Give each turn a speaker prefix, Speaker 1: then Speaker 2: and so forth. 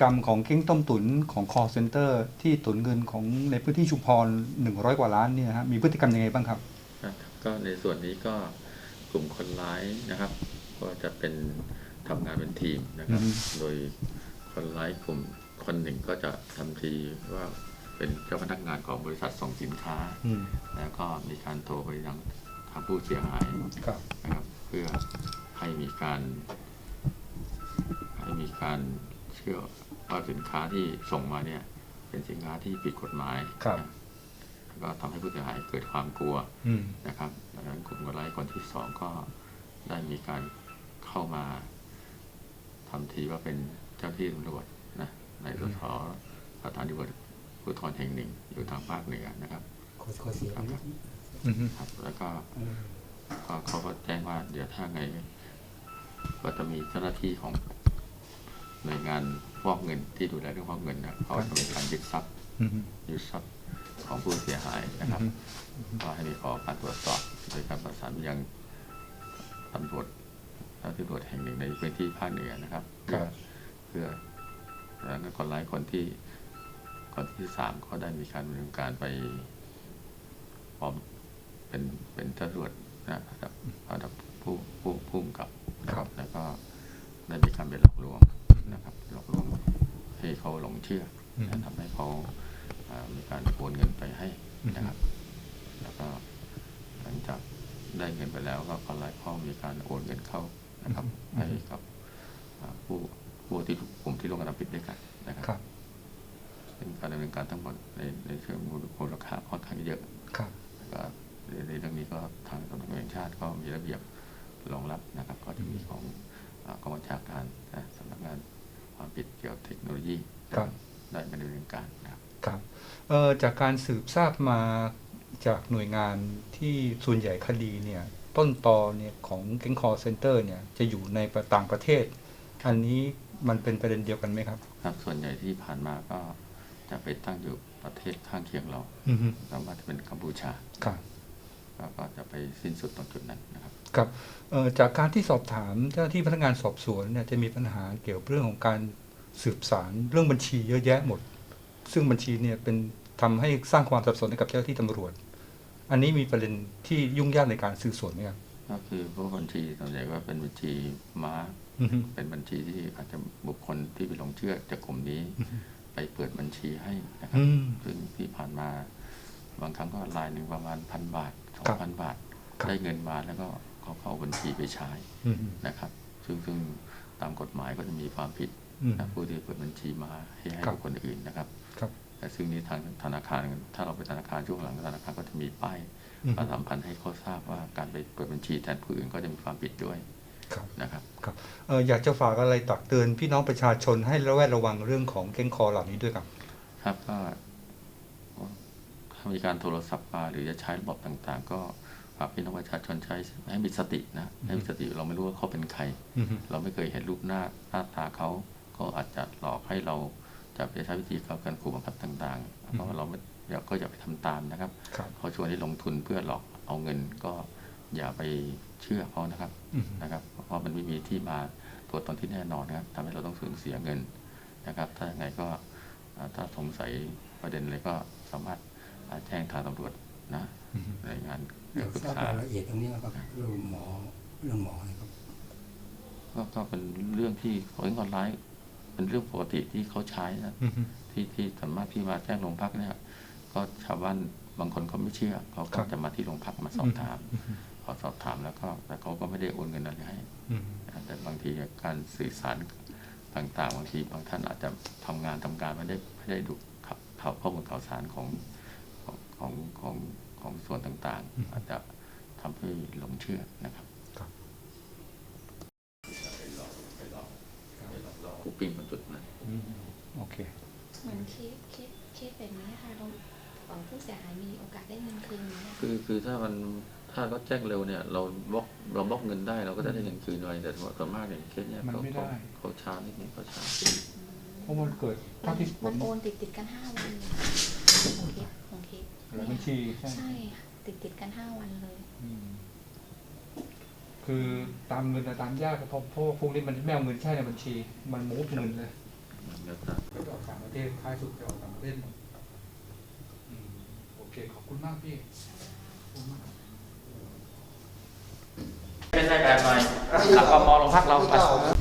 Speaker 1: กรรมของเก้งต้มตุ๋นของ call center ที่ตุ๋นเงินของในพื้นที่ชุมพร100กว่าล้านเนี่ยฮะมีพฤติกรรมยังไงบ้างครับ
Speaker 2: นะครับ ก็ในส่วนนี้ก็กลุ่มคนร้ายนะครับ ก็จะเป็นทำงานเป็นทีมนะครับ
Speaker 1: อืม
Speaker 2: โดยคนร้ายกลุ่มคนหนึ่งก็จะทำทีว่าเป็นเจ้าพนักงานของบริษัทส่งสินค้า
Speaker 1: อืม
Speaker 2: แล้วก็มีการโทรไปยังทางผู้เสียหาย
Speaker 1: ครับ
Speaker 2: นะครับ เพื่อให้มีการให้มีการเชื่อ ว่าสินค้าที่ส่งมาเนี่ย เป็นสินค้าที่ผิดกฎหมาย
Speaker 1: ครับ
Speaker 2: แล้วก็ทำให้ผู้เสียหายเกิดความกลัว
Speaker 1: อืม
Speaker 2: นะครับดังนั้นกลุ่มคนร้ายคนที่สองก็ได้มีการเข้ามาทำทีว่าเป็นเจ้าที่ตำรวจนะในสสสถานีตำรวจภูธรแห่งหนึ่ง อยู่ทางภาคเหนือนะครับ
Speaker 3: ขอขอเสียงนิด
Speaker 1: อืม
Speaker 2: ครับแล้วก็
Speaker 3: เออ
Speaker 2: ก็เขาก็แจ้งว่าเดี๋ยวถ้าไง ก็จะมีเจ้าหน้าที่ของหน่วยงาน ฟอกเงินที่ดูแลเรื่องฟอกเงินนะเขาจะมีการยึดทรัพย์
Speaker 1: อืม
Speaker 2: ยึดทรัพย์ของผู้เสียหายนะครับ
Speaker 1: อืม
Speaker 2: ก็ให้มีขอการตรวจสอบโดยการประสานไปยังตำรวจเจ้าที่ตำรวจแห่งหนึ่งในพื้นที่ภาคเหนือนะครับ เพื่อเพื่อแล้วก็คนร้ายคนที่คนที่สามก็ได้มีการดำเนินการไปปลอมเป็นเป็นเจ้าตำรวจนะระดับระดับผู้ผู้ผู้กำกับ
Speaker 1: ครับ
Speaker 2: แล้วก็ได้มีการไปหลอกลวงนะครับหลอกลวงให้ เขาหลงเชื่อ
Speaker 1: อืม
Speaker 2: และทำให้เขาอ่ามีการโอนเงินไปให้นะครับ แล้วก็หลังจากได้เงินไปแล้วก็คนร้ายก็มีการโอนเงินเข้านะครับให้กับอ่าผู้ผู้ที่กลุ่มที่ร่วมกระทำผิดด้วยกันนะครับ
Speaker 1: ครับ
Speaker 2: ซึ่งการดำเนินการทั้งหมดในในเชิงมูลค่าค่อนข้างเยอะ
Speaker 1: ครับ
Speaker 2: ก็ในในเรื่องนี้ก็ทางสำนักงานแห่งชาติก็มีระเบียบรองรับนะครับ ก็จะมีของอ่ากองบัญชาการนะสำนักงานความผิดเกี่ยวกับเทคโนโลยี
Speaker 1: ครับ
Speaker 2: ได้มาดำเนินการนะครับ
Speaker 1: ครับเอ่อจากการสืบทราบมาจากหน่วยงานที่ส่วนใหญ่คดีเนี่ยต้นตอเนี่ยของเก้งคอเซ็นเตอร์เนี่ยจะอยู่ในต่างประเทศ อันนี้มันเป็นประเด็นเดียวกันไหมครับ
Speaker 2: ครับ ส่วนใหญ่ที่ผ่านมาก็จะไปตั้งอยู่ประเทศข้างเคียงเรา
Speaker 1: อืม
Speaker 2: สามารถจะเป็นกัมพูชา
Speaker 1: ครับ
Speaker 2: ก็ก็จะไปสิ้นสุดตรงจุดนั้นนะครับ
Speaker 1: ครับเอ่อจากการที่สอบถามเจ้าหน้าที่พนักงานสอบสวนเนี่ยจะมีปัญหาเกี่ยวกับเรื่องของการ สืบสารเรื่องบัญชีเยอะแยะหมด ซึ่งบัญชีเนี่ยเป็นทำให้สร้างความสับสนให้กับเจ้าหน้าที่ตำรวจ อันนี้มีประเด็นที่ยุ่งยากในการสืบสวนไหมครับ
Speaker 2: ก็คือพวกบัญชีส่วนใหญ่ก็เป็นบัญชีม้า
Speaker 1: อือฮึ
Speaker 2: เป็นบัญชีที่อาจจะบุคคลที่ไปหลงเชื่อจากกลุ่มนี้ ไปเปิดบัญชีให้นะครับ
Speaker 1: อืม
Speaker 2: ซึ่งที่ผ่านมา บางครั้งก็รายหนึ่งประมาณพันบาทสอง
Speaker 1: ครับ
Speaker 2: พันบาท
Speaker 1: ครับ
Speaker 2: ได้เงินมาแล้วก็เขาเข้าบัญชีไปใช้
Speaker 1: อืม
Speaker 2: นะครับ ซึ่งซึ่งตามกฎหมายก็จะมีความผิด
Speaker 1: อืม
Speaker 2: นะผู้ที่เปิดบัญชีมาให้ให้
Speaker 1: ครับ
Speaker 2: บุคคลอื่นนะครับ
Speaker 1: ครับ
Speaker 2: แต่ซึ่งนี้ทางธนาคาร ถ้าเราไปธนาคารช่วงหลังธนาคารก็จะมีป้าย
Speaker 1: อืม
Speaker 2: ประชาสัมพันธ์ให้เขาทราบว่าการไปเปิดบัญชีแทนผู้อื่นก็จะมีความผิดด้วย
Speaker 1: ครับ
Speaker 2: นะครับ
Speaker 1: ครับเอ่ออยากจะฝากอะไรตักเตือนพี่น้องประชาชนให้ระแวดระวังเรื่องของเก้งคอเหล่านี้ด้วยครับ
Speaker 2: ครับก็ถ้ามีการโทรศัพท์มาหรือจะใช้ระบบต่างๆ ก็ฝากพี่น้องประชาชนใช้ให้มีสตินะให้มีสติเราไม่รู้ว่าเขาเป็นใคร
Speaker 1: อือฮึ
Speaker 2: เราไม่เคยเห็นรูปหน้าหน้าตาเขา ก็อาจจะหลอกให้เราจะไปใช้วิธีเขาการขู่บังคับต่างๆ เพราะว่าเราไม่อย่าก็อย่าไปทำตามนะครับ
Speaker 1: ครับ
Speaker 2: เขาชวนให้ลงทุนเพื่อหลอกเอาเงินก็อย่าไปเชื่อเขานะครับ
Speaker 1: อืม
Speaker 2: นะครับ เพราะมันไม่มีที่มาตัวตนที่แน่นอนนะครับทำให้เราต้องสูญเสียเงินนะครับ ถ้าอย่างไงก็อ่าถ้าสงสัยประเด็นอะไรก็สามารถอ่าแจ้งทางตำรวจนะ
Speaker 1: อืม
Speaker 2: รายงาน
Speaker 3: อยาก
Speaker 2: ปรึก
Speaker 3: ทราบ
Speaker 2: ษารา
Speaker 3: ยละเอียดตรงนี้นะครับเรื่องหมอเรื่องหมอนะครับ
Speaker 2: ก็ก็เป็นเรื่องที่เขาเองออนไลน์ เป็นเรื่องปกติที่เขาใช้นะ
Speaker 1: อือฮึ
Speaker 2: ที่ที่สามารถที่มาแจ้งโรงพักเนี่ยก็ชาวบ้านบางคนเขาไม่เชื่อเขา
Speaker 1: ครั
Speaker 2: ก็
Speaker 1: บ
Speaker 2: จะมาที่โรงพักมาสอบถามพอสอบถามแล้วก็แต่เขาก็ไม่ได้โอนเงินอะไรให้
Speaker 1: อืม
Speaker 2: นะแต่บางทีการสื่อสารต่างๆบางทีบางท่านอาจจะทำงานทำการไม่ได้ไม่ได้ดูข่าวข่าวข้อมูลข่าวสารของของของของของส่วนต่างๆ อาจจะทำให้หลงเชื่อนะครับ
Speaker 1: ครับ
Speaker 2: กู ปิ้งบนจุดนั้น
Speaker 1: อืมโอเค
Speaker 4: เหมือนเคสเคสเคสแบบนี้ค่ะเราเอ่อผู้เสียหายมีโอกาสได้เงินคืนไหมคะ
Speaker 2: คือคือถ้ามันถ้าเขาแจ้งเร็วเนี่ย เราบล็อกเราบล็อกเงินได้เราก็จะได้เงินคืนไวแต่ส่วนมากอย่างเคสเนี่ย
Speaker 1: มัน
Speaker 2: เขา
Speaker 1: ไม่ได้
Speaker 2: เขาเขาช้านิดนึงเขาช้า
Speaker 1: เพราะมันเกิด
Speaker 4: มั
Speaker 1: เท่านที่ผ
Speaker 4: มัน
Speaker 1: ม
Speaker 4: โอนติดติดๆกันห้าวันเลยของเคสของเคส
Speaker 1: หลายบัญชีใช่
Speaker 4: ใช่ค่ะติดติดๆกันห้าวันเลย
Speaker 1: อืม คือตามเงินอะตามยากเพราะเพราะว่าพวกนี้มันไม่เอาเงินใช่ในบัญชี มันมูฟเงินเลย
Speaker 5: แล้วก็
Speaker 1: ก็จะออกต่างประเทศท้ายสุดจะออกต่างประเทศหมดอืมโอเคขอบคุณมากพี่ขอบคุณมาก
Speaker 2: เป็นนายแบบหน่อยหลักกมโรงพักเราไป